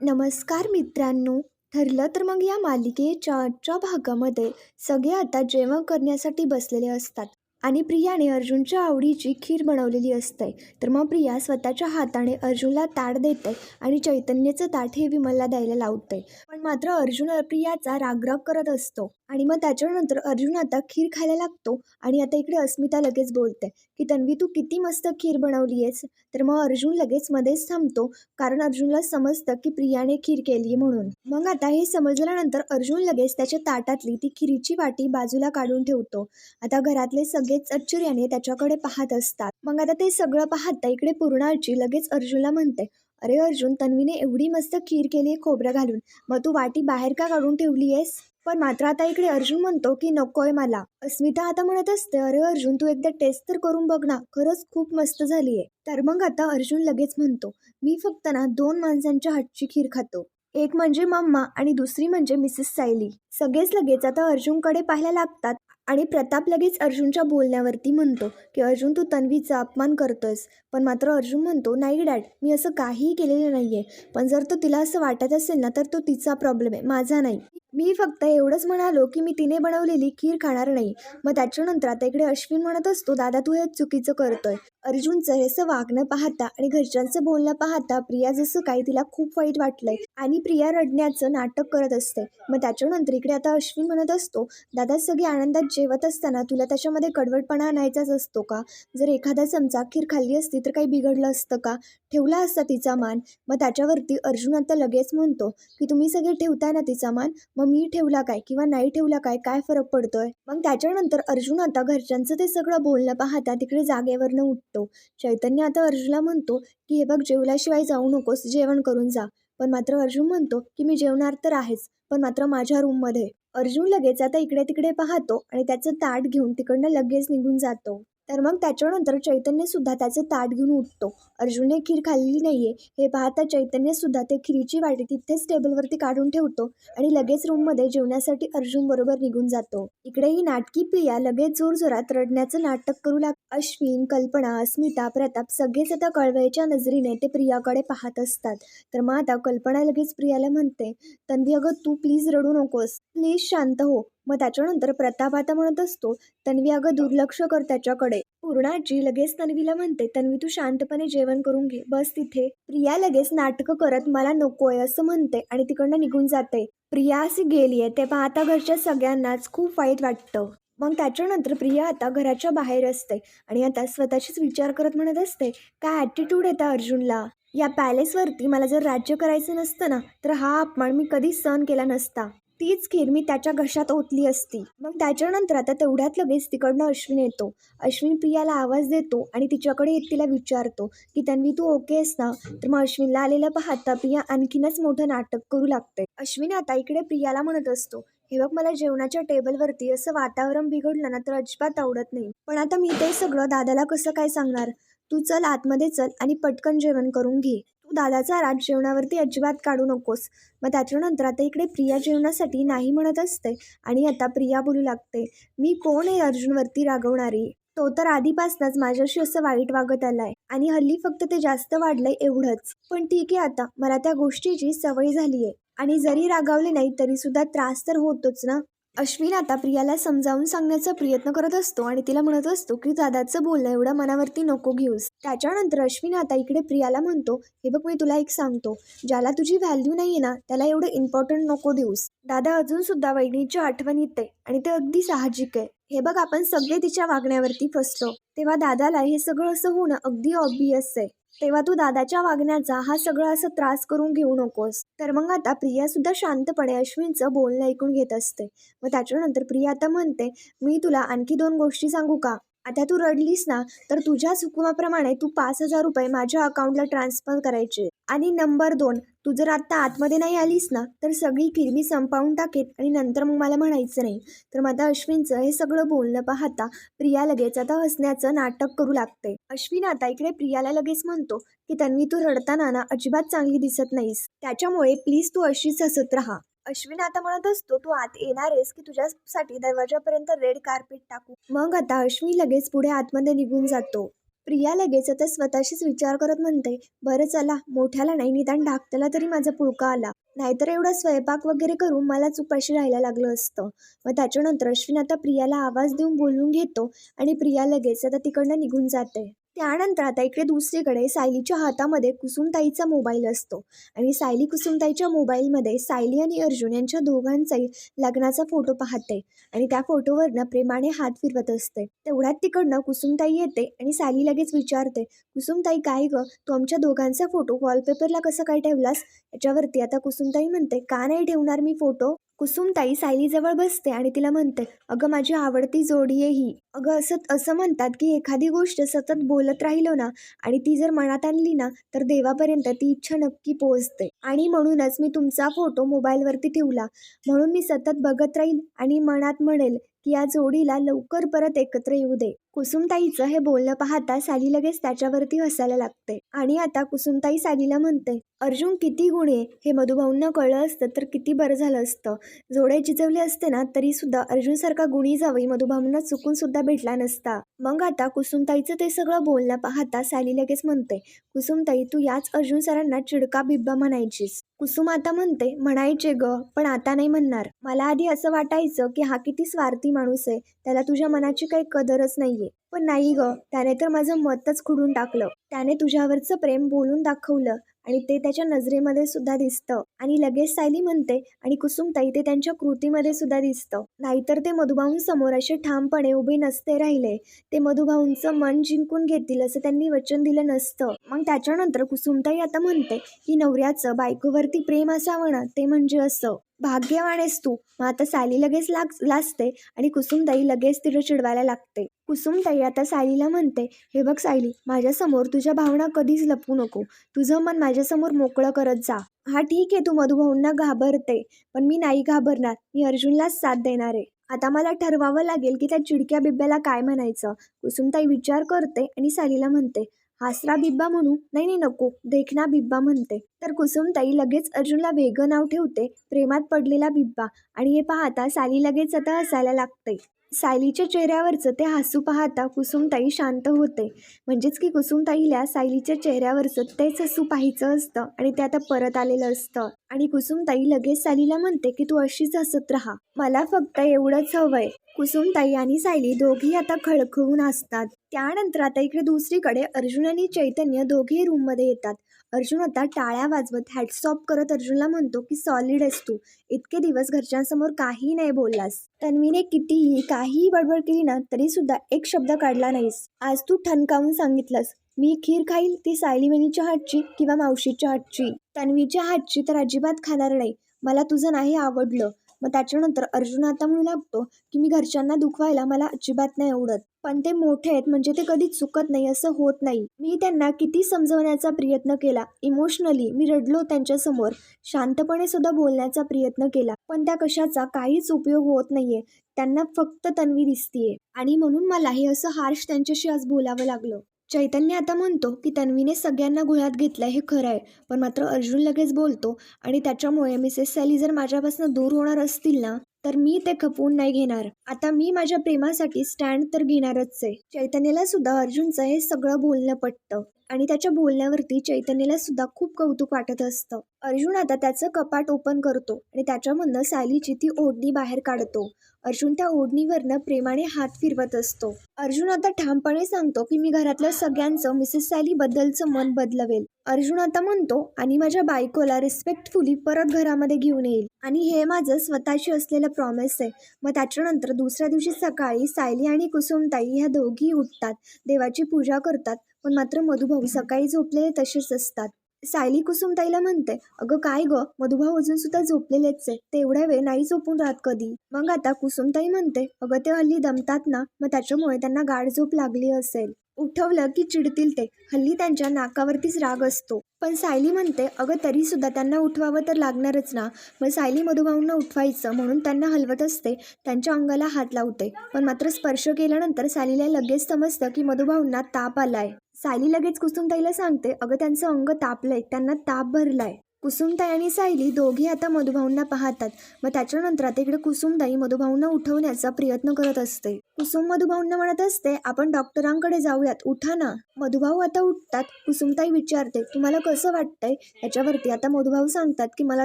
नमस्कार मित्रांनो ठरलं तर मग या मालिकेच्या आजच्या भागामध्ये सगळे आता जेवण करण्यासाठी बसलेले असतात आणि प्रियाने अर्जुनच्या आवडीची खीर बनवलेली असते. तर मग प्रिया स्वतःच्या हाताने अर्जुनला ताट देते आणि चैतन्याचं ताट हे विमलला द्यायला लावते. पण मात्र अर्जुन प्रियाचा रागराग करत असतो. आणि मग त्याच्यानंतर अर्जुन आता खीर खायला लागतो आणि आता इकडे अस्मिता लगेच बोलते की तन्वी तू किती मस्त खीर बनवली आहेस तर मग अर्जुन लगेच मध्येच थांबतो कारण अर्जुनला समजतं की प्रियाने खीर केली म्हणून. मग आता हे समजल्यानंतर अर्जुन लगेच त्याच्या ताटातली ती खिरीची वाटी बाजूला काढून ठेवतो. आता घरातले सगळेच आश्चर्याने त्याच्याकडे पाहत असतात. मग आता ते सगळं पाहता इकडे पूर्णाची लगेच अर्जुनला म्हणते अरे अर्जुन तन्वीने एवढी मस्त खीर केली आहे खोबरं घालून. मग तू वाटी बाहेर का काढून ठेवली आहेस पण मात्र आता इकडे अर्जुन म्हणतो की नकोय मला. अस्मिता आता म्हणत असते अरे अर्जुन तू एकदा टेस्ट तर करून बघ ना. खरंच खूप मस्त झाली आहे तर मग आता अर्जुन लगेच म्हणतो मी फक्त ना दोन माणसांच्या हातची खीर खातो. एक म्हणजे मम्मा आणि दुसरी म्हणजे मिसेस सायली. सगळेच लगेच आता अर्जुनकडे पाहायला लागतात आणि प्रताप लगेच अर्जुनच्या बोलण्यावरती म्हणतो की अर्जुन तू तन्वीचा अपमान करतोयस. पण मात्र अर्जुन म्हणतो नाही डॅड मी असं काहीही केलेलं नाही आहे पण जर तो तिला असं वाटत असेल ना तर तो तिचा प्रॉब्लेम आहे. माझा नाही. मी फक्त एवढंच म्हणालो की मी तिने बनवलेली खीर खाणार नाही. मग त्याच्यानंतर आता इकडे अश्विन म्हणत असतो दादा तू हे चुकीचं करतोय. अर्जुनचं हे असं वागणं पाहता आणि घरच्यांचं बोलणं पाहता प्रिया जसं काही तिला खूप वाईट वाटलंय आणि प्रिया रडण्याचं नाटक करत असते. मग त्याच्यानंतर इकडे आता अश्विन म्हणत असतो दादा सगळे आनंदात जेवत असताना तुला त्याच्यामध्ये कडवटपणा आणायचाच असतो का? जर एखादा चमचा खीर खाल्ली असती तर काही बिघडलं असतं का? ठेवला असता तिचा मान. मग त्याच्यावरती अर्जुन आता लगेच म्हणतो की तुम्ही सगळे ठेवताय ना तिचा मान? मग मी ठेवला काय किंवा नाही ठेवला काय? काय फरक पडतोय? मग त्याच्यानंतर अर्जुन आता घरच्यांचं ते सगळं बोलणं पाहता तिकडे जागेवरनं उठतो. चैतन्य आता अर्जुनला म्हणतो की हे बघ जेवल्याशिवाय जाऊ नकोस जेवण करून जा. पण मात्र अर्जुन म्हणतो की मी जेवणार तर आहेच पण मात्र माझ्या रूममध्ये. अर्जुन लगेच आता इकडे तिकडे पाहतो आणि त्याचं ताट घेऊन तिकडनं लगेच निघून जातो. तर मग त्याच्यानंतर चैतन्यसुद्धा त्याचे त्याचं ताट घेऊन उठतो. अर्जुनने खीर खाल्ली नाही आहे हे पाहता चैतन्यसुद्धा ते खिरीची वाटी तिथेच टेबलवरती काढून ठेवतो आणि लगेच रूममध्ये जेवण्यासाठी अर्जुन बरोबर निघून जातो. इकडे ही नाटकी प्रिया लगेच जोरजोरात रडण्याचं नाटक करू लाग अश्विन कल्पना अस्मिता प्रताप सगळेच आता कळवळीच्या नजरेने ते प्रियाकडे पाहत असतात. तर मग आता कल्पना लगेच प्रियाला म्हणते तन्वी अगं तू प्लीज रडू नकोस. प्लीज शांत हो. मग त्याच्यानंतर प्रताप आता म्हणत असतो तन्वी अगं दुर्लक्ष कर त्याच्याकडे. पूर्णाजी लगेच तन्वीला म्हणते तन्वी तू शांतपणे जेवण करून घे. बस तिथे. प्रिया लगेच नाटकं करत मला नकोय असं म्हणते आणि तिकडनं निघून जाते. प्रिया अशी गेलीये ते पाहता घरच्या सगळ्यांनाच खूप वाईट वाटतं. मग त्याच्यानंतर प्रिया आता घराच्या बाहेर असते आणि आता स्वतःशीच विचार करत म्हणत असते काय ॲटिट्यूड येतं अर्जुनला? या पॅलेसवरती मला जर राज्य करायचं नसतं ना तर हा अपमान मी कधीच सहन केला नसता. तीच खीर मी त्याच्या घशात ओतली असती. मग त्याच्यानंतर आता तेवढ्यात लगेच तिकडनं अश्विन येतो. अश्विन प्रियाला आवाज देतो आणि तिच्याकडे येत तिला विचारतो की तन्वी तू ओके आहेस ना? तर मग अश्विनला आलेलं पाहता प्रिया आणखीनच मोठं नाटक करू लागते. अश्विन आता इकडे प्रियाला म्हणत असतो हे बघ मला जेवणाच्या टेबलवरती असं वातावरण बिघडलं ना तर अजिबात आवडत नाही. पण आता मी ते सगळं दादाला कसं काय सांगणार? तू चल आतमध्ये चल आणि पटकन जेवण करून घे. तू दादाचा राज जेवणावरती अजिबात काढू नकोस. मग त्याच्यानंतर आता इकडे प्रिया जेवणासाठी नाही म्हणत असते आणि आता प्रिया बोलू लागते मी कोण आहे अर्जुनवरती रागवणारी? तो तर आधीपासूनच माझ्याशी असं वाईट वागत आलाय आणि हल्ली फक्त ते जास्त वाढलंय एवढंच. पण ठीक आहे आता मला त्या गोष्टीची सवय झाली आहे आणि जरी रागावले नाही तरी सुद्धा त्रास तर होतोच ना? अश्विन आता प्रियाला समजावून सांगण्याचा प्रयत्न करत असतो आणि तिला म्हणत असतो की दादाचं बोलणं एवढं मनावरती नको घेऊस. त्याच्यानंतर अश्विन आता इकडे प्रियाला म्हणतो हे बघ मी तुला एक सांगतो. ज्याला तुझी व्हॅल्यू नाहीये ना त्याला एवढं इम्पॉर्टंट नको देऊस. दादा अजून सुद्धा वहिनीची आठवण येते आणि ते अगदी साहजिक आहे. हे बघ आपण सगळे तिच्या वागण्यावरती फसतो तेव्हा दादाला हे सगळं असं होणं अगदी ऑब्वियस आहे. तेव्हा तू दादाच्या वागण्याचा हा सगळा असं त्रास करून घेऊ नकोस. तर मग आता प्रिया सुद्धा शांतपणे अश्विनचं बोलणं ऐकून घेत असते. मग त्याच्यानंतर प्रिया आता म्हणते मी तुला आणखी दोन गोष्टी सांगू का? आता तू रडलीस ना तर तुझ्या हुकुमाप्रमाणे तू पाच हजार रुपये माझ्या अकाउंटला ट्रान्सफर करायचे. आणि नंबर दोन तू जर आत्ता आतमध्ये नाही आलीस ना तर सगळी खीर मी संपावून टाकेत आणि नंतर मग मला म्हणायचं नाही. तर मग आता अश्विनचं हे सगळं बोलणं पाहता प्रिया लगेच आता हसण्याचं नाटक करू लागते. अश्विन आता इकडे प्रियाला लगेच म्हणतो की तन्वी तू रडताना ना अजिबात चांगली दिसत नाहीस. त्याच्यामुळे प्लीज तू अशीच हसत राहा. अश्विन आता म्हणत असतो तू आत येणार आहेस की तुझ्यासाठी दरवाजापर्यंत रेड कार्पेट टाकू? मग आता अश्विन लगेच पुढे आतमध्ये निघून जातो. प्रिया लगेच आता स्वतःशीच विचार करत म्हणते बरं चला मोठ्याला नाही निदान धाकट्याला तरी माझा पुळका आला. नाहीतर एवढा स्वयंपाक वगैरे करून मलाच उपाशी राहायला लागलं असतं. मग त्याच्यानंतर अश्विन आता प्रियाला आवाज देऊन बोलून घेतो आणि प्रिया लगेच आता तिकडनं निघून जाते. त्यानंतर आता इकडे दुसरीकडे सायलीच्या हातामध्ये कुसुमताईचा मोबाईल असतो. आणि सायली कुसुमताईच्या मोबाईलमध्ये सायली आणि अर्जुन यांच्या दोघांचाही लग्नाचा फोटो पाहते. आणि त्या फोटोवरनं प्रेमाने हात फिरवत असते. तेवढ्यात तिकडनं कुसुमताई येते आणि सायली लगेच विचारते कुसुमताई काय गं? तू आमच्या दोघांचा फोटो वॉलपेपरला कसं काय ठेवलास? याच्यावरती आता कुसुमताई म्हणते का नाही ठेवणार मी फोटो? कुसुमताई सायलीजवळ बसते आणि तिला म्हणते अगं माझी आवडती जोडी आहे ही. अगं असं असं म्हणतात की एखादी गोष्ट सतत बोलत राहिलो ना आणि ती जर मनात आणली ना तर देवापर्यंत ती इच्छा नक्की पोहोचते. आणि म्हणूनच मी तुमचा फोटो मोबाईलवरती ठेवला. म्हणून मी सतत बघत राहील आणि मनात म्हणेल या जोडीला लवकर परत एकत्र येऊ दे. कुसुमताईचं हे बोलणं पाहता साली लगेच त्याच्यावरती हसायला लागते. आणि आता कुसुमताई सालीला म्हणते अर्जुन किती गुणे आहे? हे मधुभाऊंना कळलं असतं तर किती बरं झालं असतं. जोडे चिजवले असते ना तरी सुद्धा अर्जुनसारखा गुणी जावई मधुभाऊंना चुकून सुद्धा भेटला नसता. मग आता कुसुमताईचं ते सगळं बोलणं पाहता साली लगेच म्हणते कुसुमताई तू याच अर्जुन सरांना चिडका बिब्बा म्हणायचीस. कुसुम आता म्हणते म्हणायचे ग पण आता नाही म्हणणार. मला आधी असं वाटायचं की हा किती स्वार्थी माणूस आहे त्याला तुझ्या मनाची काही कदरच नाहीये. पण नाही ग त्याने तर माझं मतच खुडून टाकलं. त्याने तुझ्यावरचं प्रेम बोलून दाखवलं. आणि ते त्याच्या नजरेमध्ये सुद्धा दिसतं. आणि लगेच सायली म्हणते आणि कुसुमताई ते त्यांच्या कृतीमध्ये सुद्धा दिसतं. नाहीतर ते मधुभाऊंसमोर असे ठामपणे उभे नसते राहिले. ते मधुभाऊंचं मन जिंकून घेतील असं त्यांनी वचन दिलं नसतं. मग त्याच्यानंतर कुसुमताई आता म्हणते की नवऱ्याचं बायकोवरती प्रेम असावं ना ते म्हणजे असं. भाग्यवान आहेस तू. मग आता साली लगेच लाग लाजते आणि कुसुमताई लगेच तिला चिडवायला लागते. कुसुमताई आता सायलीला म्हणते हे बघ सायली माझ्यासमोर तुझ्या भावना कधीच लपवू नको. तुझं मन माझ्यासमोर मोकळं करत जा. हा ठीक आहे तू मधुभाऊंना घाबरते पण मी नाही घाबरणार. मी अर्जुनलाच साथ देणार आहे. आता मला ठरवावं लागेल की त्या चिडक्या बिब्याला काय म्हणायचं. कुसुमताई विचार करते आणि सालीला म्हणते हासरा बिब्बा म्हणू नाही नाही नको देखना बिब्बा म्हणते. तर कुसुमताई लगेच अर्जुनला वेगं नाव ठेवते प्रेमात पडलेला बिब्बा. आणि हे पाहता साली लगेच आता हसायला लागते. सायलीच्या चेहऱ्यावरचं ते हसू पाहता कुसुमताई शांत होते. म्हणजेच की कुसुमताईला सायलीच्या चेहऱ्यावरचं तेच हसू पाहायचं असतं आणि ते आता परत आलेलं असतं. आणि कुसुमताई लगेच सायलीला म्हणते की तू अशीच हसत राहा. मला फक्त एवढंच हवंय. कुसुमताई आणि सायली दोघी आता खळखळून असतात त्यानंतर आता इकडे दुसरीकडे अर्जुन आणि चैतन्य दोघेही रूममध्ये येतात. अर्जुन आता टाळ्या वाजवत हॅटस्टॉप करत अर्जुनला म्हणतो की सॉलिड आहेस तू. इतके दिवस घरच्यांसमोर काही नाही बोललास. तन्वीने कितीही काहीही बडबड केली ना तरी सुद्धा एक शब्द काढला नाहीस. आज तू ठणकावून सांगितलंस मी खीर खाईल ती सायलीवणीच्या हातची किंवा मावशीच्या हातची. तन्वीच्या हातची तर अजिबात खाणार नाही. मला तुझं नाही आवडलं. मग त्याच्यानंतर अर्जुन आता म्हणू लागतो की मी घरच्यांना दुखवायला मला अजिबात नाही आवडत. पण ते मोठे आहेत म्हणजे ते कधीच चुकत नाही असं होत नाही. मी त्यांना किती समजवण्याचा प्रयत्न केला. इमोशनली मी रडलो त्यांच्यासमोर. शांतपणे सुद्धा बोलण्याचा प्रयत्न केला. पण त्या कशाचा काहीच उपयोग होत नाहीये. त्यांना फक्त तन्वी दिसतीये. आणि म्हणून मला हे असं हार्श त्यांच्याशी आज बोलावं लागलं. चैतन्य आता म्हणतो की तन्वीने सगळ्यांना गुळात घेतलं हे खरं आहे. पण मात्र अर्जुन लगेच बोलतो आणि त्याच्यामुळे मिसेस सॅली जर माझ्यापासून दूर होणार असतील ना तर मी ते खपवून नाही घेणार. आता मी माझ्या प्रेमासाठी स्टँड तर घेणारच आहे. चैतन्याला सुद्धा अर्जुनचं हे सगळं बोलणं पटतं. आणि त्याच्या बोलण्यावरती चैतन्याला सुद्धा खूप कौतुक वाटत असतं. अर्जुन आता त्याचं कपाट ओपन करतो आणि त्याच्यामधनं सायलीची ती ओढणी बाहेर काढतो. अर्जुन त्या ओढणीवरनं प्रेमाने हात फिरवत असतो. अर्जुन आता ठामपणे सांगतो की मी घरातल्या सगळ्यांचं मिसेस सायली बद्दलचं मन बदलवेल. अर्जुन आता म्हणतो आणि माझ्या बायकोला रिस्पेक्टफुली परत घरामध्ये घेऊन येईल. आणि हे माझं स्वतःशी असलेलं प्रॉमिस आहे. मग त्याच्यानंतर दुसऱ्या दिवशी सकाळी सायली आणि कुसुमताई ह्या दोघी उठतात. देवाची पूजा करतात. पण मात्र मधुभाऊ सकाळी झोपलेले तसेच असतात. सायली कुसुमताईला म्हणते अगं काय ग? मधुभाऊ अजून सुद्धा झोपलेलेच आहे ते एवढ्या वेळ नाही झोपून राहत कधी. मग आता कुसुमताई म्हणते अगं ते हल्ली दमतात ना? मग त्याच्यामुळे त्यांना गाढ झोप लागली असेल. उठवलं की चिडतील ते. हल्ली त्यांच्या नाकावरतीच राग असतो. पण सायली म्हणते अगं तरी सुद्धा त्यांना उठवावं तर लागणारच ना. मग सायली मधुभाऊंना उठवायचं म्हणून त्यांना हलवत असते. त्यांच्या अंगाला हात लावते. पण मात्र स्पर्श केल्यानंतर सायलीला लगेच समजतं की मधुभाऊंना ताप आलाय. सायली लगेच कुसुमताईला सांगते अगं त्यांचं अंग तापलंय. त्यांना ताप भरलाय. कुसुमताई आणि सायली दोघे आता मधुभाऊंना पाहतात. मग त्याच्यानंतर आता इकडे कुसुमताई मधुभाऊंना उठवण्याचा प्रयत्न करत असते. कुसुम मधुभाऊंना म्हणत असते आपण डॉक्टरांकडे जाऊयात उठा ना. मधुभाऊ आता उठतात. कुसुमताई विचारते तुम्हाला कसं वाटतंय? याच्यावरती आता मधुभाऊ सांगतात की मला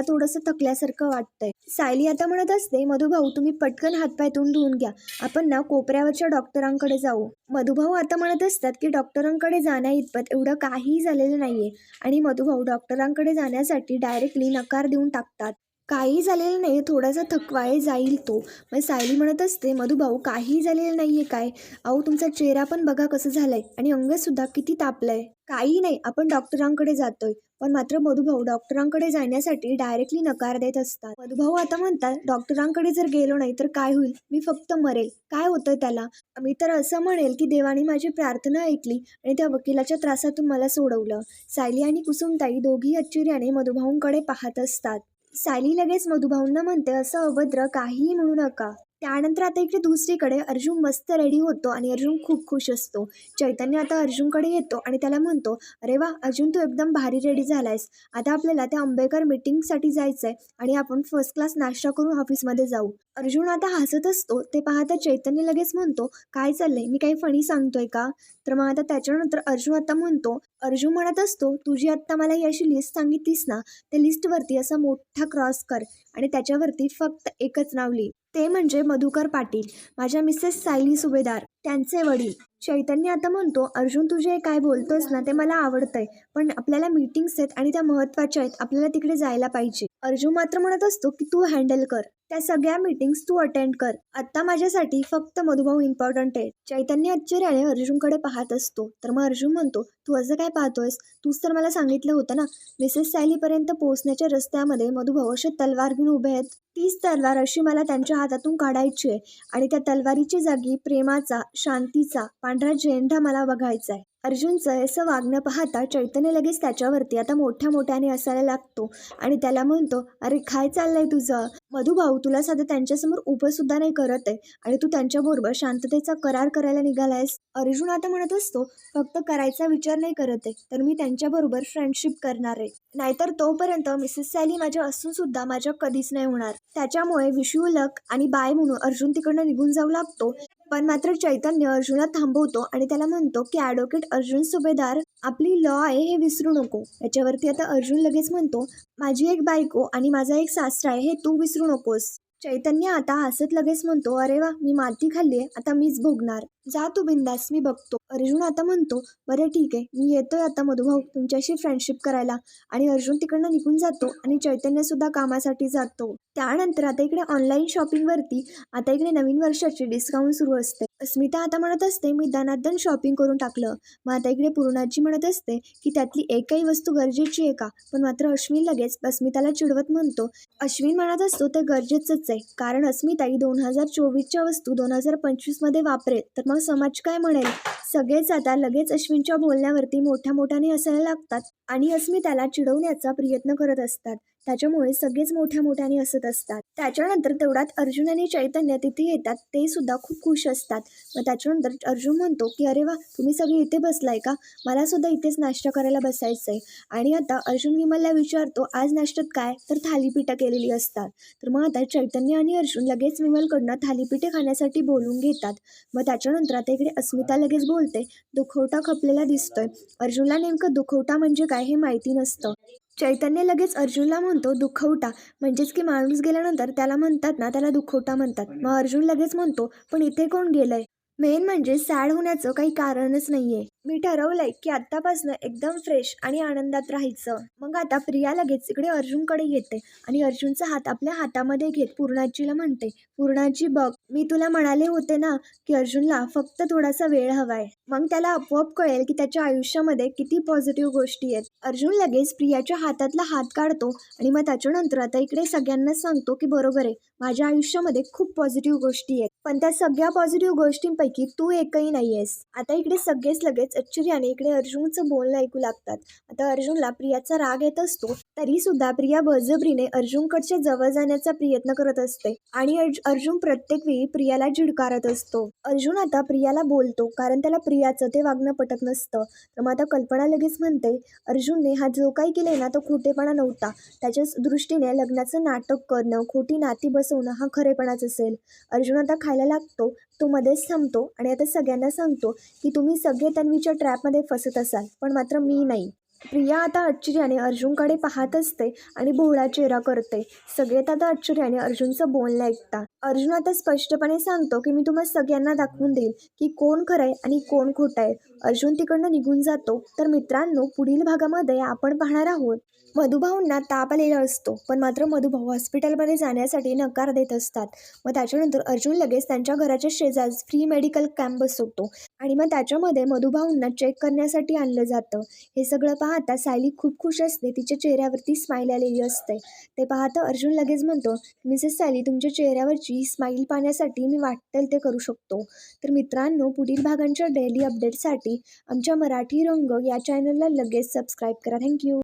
थोडंसं थकल्यासारखं वाटतंय. सायली आता म्हणत असते मधुभाऊ तुम्ही पटकन हातपायतून धुवून घ्या. आपण ना कोपऱ्यावरच्या डॉक्टरांकडे जाऊ. मधुभाऊ आता म्हणत असतात की डॉक्टरांकडे जाण्या इतपत एवढं काहीही झालेलं नाहीये. आणि मधुभाऊ डॉक्टरांकडे जाण्यासाठी डायरेक्टली नकार देऊन टाकतात. काही झालेलं नाही थोडासा थकवाय जाईल तो. मग सायली म्हणत असते मधुभाऊ काही झालेलं नाही आहे काय? अहो तुमचा चेहरा पण बघा कसं झालंय आणि अंगसुद्धा किती तापलंय. काही नाही आपण डॉक्टरांकडे जातोय. पण मात्र मधुभाऊ डॉक्टरांकडे जाण्यासाठी डायरेक्टली नकार देत असतात. मधुभाऊ आता म्हणतात डॉक्टरांकडे जर गेलो नाही तर काय होईल? मी फक्त मरेल. काय होतं त्याला? मी तर असं म्हणेल की देवाने माझी प्रार्थना ऐकली आणि त्या वकिलाच्या त्रासातून मला सोडवलं. सायली आणि कुसुमताई दोघी आश्चर्याने मधुभाऊंकडे पाहत असतात. सायली लगेच मधुभाऊंना म्हणते असं अभद्र काहीही म्हणू नका. त्यानंतर आता इकडे दुसरीकडे अर्जुन मस्त रेडी होतो आणि अर्जुन खूप खुश असतो. चैतन्य आता अर्जुनकडे येतो आणि त्याला म्हणतो अरे वा अर्जुन तू एकदम भारी रेडी झालायस. आता आपल्याला त्या आंबेकर मीटिंगसाठी जायचं आहे आणि आपण फर्स्ट क्लास नाश्ता करून ऑफिसमध्ये जाऊ. अर्जुन आता हसत असतो. ते पाहता चैतन्य लगेच म्हणतो काय चाललंय? मी काही फणी सांगतोय का? तर मग आता त्याच्यानंतर अर्जुन आता म्हणतो अर्जुन म्हणत असतो तुझी आत्ता मला ही अशी लिस्ट सांगितलीस ना? त्या लिस्टवरती असा मोठा क्रॉस कर आणि त्याच्यावरती फक्त एकच नाव लिही. ते म्हणजे मधुकर पाटील माझ्या मिसेस सायली सुभेदार त्यांचे वडील. चैतन्य आता म्हणतो अर्जुन तुझे काय बोलतोस ना ते मला आवडतंय पण आपल्याला मीटिंग्स आहेत आणि त्या महत्त्वाच्या आहेत आपल्याला तिकडे जायला पाहिजे. अर्जुन मात्र म्हणत असतो की तू हँडल कर. त्या सगळ्या मीटिंग्स तू अटेंड कर. आत्ता माझ्यासाठी फक्त मधुभाऊ इम्पॉर्टंट आहे. चैतन्य आश्चर्याने अर्जुनकडे पाहत असतो. तर मग अर्जुन म्हणतो तू असं काय पाहतोयस? तूच तर मला सांगितलं होतं ना मिसेस सायलीपर्यंत पोहोचण्याच्या रस्त्यामध्ये मधुभाऊ असे तलवार घेऊन उभे आहेत. तीच तलवार अशी मला त्यांच्या हातातून काढायची आहे आणि त्या तलवारीच्या जागी प्रेमाचा शांतीचा पांढरा झेंडा मला बघायचा आहे. अर्जुनचं असं वागणं पाहता चैतन्य लगेच त्याच्यावरती आता मोठ्या मोठ्याने असायला लागतो आणि त्याला म्हणतो अरे काय चाललंय तुझं? मधुभाऊ तुला साधं त्यांच्यासमोर उभं सुद्धा नाही करत आहे आणि तू त्यांच्याबरोबर शांततेचा करार करायला निघालायस. अर्जुन आता म्हणत असतो फक्त करायचा विचार नाही करत आहे तर मी त्यांच्याबरोबर फ्रेंडशिप करणार आहे. नाहीतर तोपर्यंत मिसेस सॅली माझ्या असून सुद्धा माझ्या कधीच नाही होणार. त्याच्यामुळे विशू लक आणि बाय म्हणून अर्जुन तिकडनं निघून जाऊ लागतो पण मात्र चैतन्य अर्जुनला थांबवतो आणि त्याला म्हणतो की ॲडव्होकेट अर्जुन सुभेदार आपली लॉ आहे हे विसरू नको. याच्यावरती आता अर्जुन लगेच म्हणतो माझी एक बायको आणि माझा एक सासरा आहे हे तू विसरू नकोस. चैतन्य आता हसत लगेच म्हणतो अरे वा मी माती खाल्ली आहे आता मीच भोगणार. जा तू बिंदास मी बघतो. अर्जुन आता म्हणतो बरं ठीक आहे मी येतोय आता मधुभाऊ तुमच्याशी फ्रेंडशिप करायला. आणि अर्जुन तिकडनं निघून जातो आणि चैतन्य सुद्धा कामासाठी जातो. त्यानंतर आता इकडे ऑनलाईन शॉपिंगवरती आता इकडे नवीन वर्षाची डिस्काउंट सुरू असते. अस्मिता आता म्हणत असते मी दनादन शॉपिंग करून टाकलं. मग आता इकडे पूर्णाची म्हणत असते की त्यातली एकही वस्तू गरजेची आहे का? पण मात्र अश्विन लगेच अस्मिताला चिडवत म्हणतो. अश्विन म्हणत असतो ते गरजेचंच आहे. कारण अस्मिता ही दोन हजार चोवीसच्या वस्तू दोन हजार पंचवीसमध्ये वापरेल तर मग समाज काय म्हणेल? सगळेच आता लगेच अश्विनच्या बोलण्यावरती मोठ्या मोठ्याने असायला लागतात आणि अस्मिताला चिडवण्याचा प्रयत्न करत असतात. त्याच्यामुळे सगळेच मोठ्या मोठ्याने असत असतात. त्याच्यानंतर तेवढ्यात अर्जुन आणि चैतन्य तिथे येतात. ते सुद्धा खूप खुश असतात. मग त्याच्यानंतर अर्जुन म्हणतो की अरे वा तुम्ही सगळे इथे बसलाय का? मला सुद्धा इथेच नाश्ता करायला बसायचं आहे आणि आता अर्जुन विमलला विचारतो आज नाश्त्यात काय? तर थालीपीठं केलेली असतात. तर मग आता चैतन्य आणि अर्जुन लगेच विमलकडनं थालीपीठे खाण्यासाठी बोलून घेतात. मग त्याच्यानंतर आता इकडे अस्मिता लगेच बोलते दुखवटा खपलेला दिसतोय. अर्जुनला नेमकं दुखवटा म्हणजे काय हे माहिती नसतं. चैतन्य लगेच अर्जुनला म्हणतो दुखवटा. म्हणजेच की माणूस गेल्यानंतर त्याला म्हणतात ना त्याला दुखवटा म्हणतात. मग अर्जुन लगेच म्हणतो पण इथे कोण गेलंय? मेन म्हणजे सॅड होण्याचं काही कारणच नाहीये. मी ठरवलंय की आत्तापासून एकदम फ्रेश आणि आनंदात राहायचं. मग आता प्रिया लगेच इकडे अर्जुनकडे येते आणि अर्जुनचा हात आपल्या हातामध्ये घेत पूर्णाजीला म्हणते पूर्णाजी बघ मी तुला म्हणाले होते ना की अर्जुनला फक्त थोडासा वेळ हवाय. मग त्याला आपोआप कळेल की त्याच्या आयुष्यामध्ये किती पॉझिटिव्ह गोष्टी आहेत. अर्जुन लगेच प्रियाच्या हातातला हात काढतो आणि मग त्याच्यानंतर आता इकडे सगळ्यांना सांगतो की बरोबर आहे माझ्या आयुष्यामध्ये खूप पॉझिटिव्ह गोष्टी आहेत. पण त्या सगळ्या पॉझिटिव्ह गोष्टींपैकी तू एकही नाही आहेस आता इकडे सगळेच लगेच आश्चर्याने इकडे अर्जुनचं बोलणं ऐकू लागतात. आता अर्जुनला प्रियाचा राग येत असतो तरी सुद्धा प्रिया बळजबरीने अर्जुनकडच्या जवळ जाण्याचा प्रयत्न करत असते आणि अर्जुन प्रत्येक वेळी प्रियाला झिडकारत असतो. अर्जुन आता प्रियाला बोलतो कारण त्याला प्रियाचं ते वागणं पटत नसतं. तर मग आता कल्पना लगेच म्हणते अर्जुनने हा जो काही केले ना तो खोटेपणा नव्हता. त्याच्या दृष्टीने लग्नाचं नाटक करणं खोटी नाती बसवणं हा खरेपणाच असेल. अर्जुन आता खायला लागतो तो मध्येच थांबतो आणि आता सगळ्यांना सांगतो की तुम्ही सगळे तन्वीच्या ट्रॅपमध्ये फसत असाल पण मात्र मी नाही. प्रिया आता आश्चर्याने अर्जुनकडे पाहत असते आणि भोळा चेहरा करते. सगळेत आता आश्चर्याने अर्जुनचं बोलणं ऐकता. अर्जुन आता स्पष्टपणे सांगतो की मी तुम्हाला सगळ्यांना दाखवून देईल की कोण खरं आहे आणि कोण खोटं आहे अर्जुन तिकडनं निघून जातो. तर मित्रांनो पुढील भागामध्ये आपण पाहणार आहोत. मधुभाऊंना ताप आलेला असतो पण मात्र मधुभाऊ हॉस्पिटलमध्ये जाण्यासाठी नकार देत असतात. मग त्याच्यानंतर अर्जुन लगेच त्यांच्या घराच्या शेजार फ्री मेडिकल कॅम्प बसवतो आणि मग त्याच्यामध्ये मधुभाऊंना चेक करण्यासाठी आणलं जातं. हे सगळं पाहता सायली खूप खुश असते तिच्या चेहऱ्यावरती स्माईल आलेली असते. ते पाहता अर्जुन लगेच म्हणतो मिसेस सायली तुमच्या चेहऱ्यावरची स्माईल पाहण्यासाठी मी वाटेल ते करू शकतो. तर मित्रांनो पुढील भागांच्या डेली अपडेटसाठी आमच्या मराठी रंग या चॅनलला लगेच सबस्क्राईब करा. थँक्यू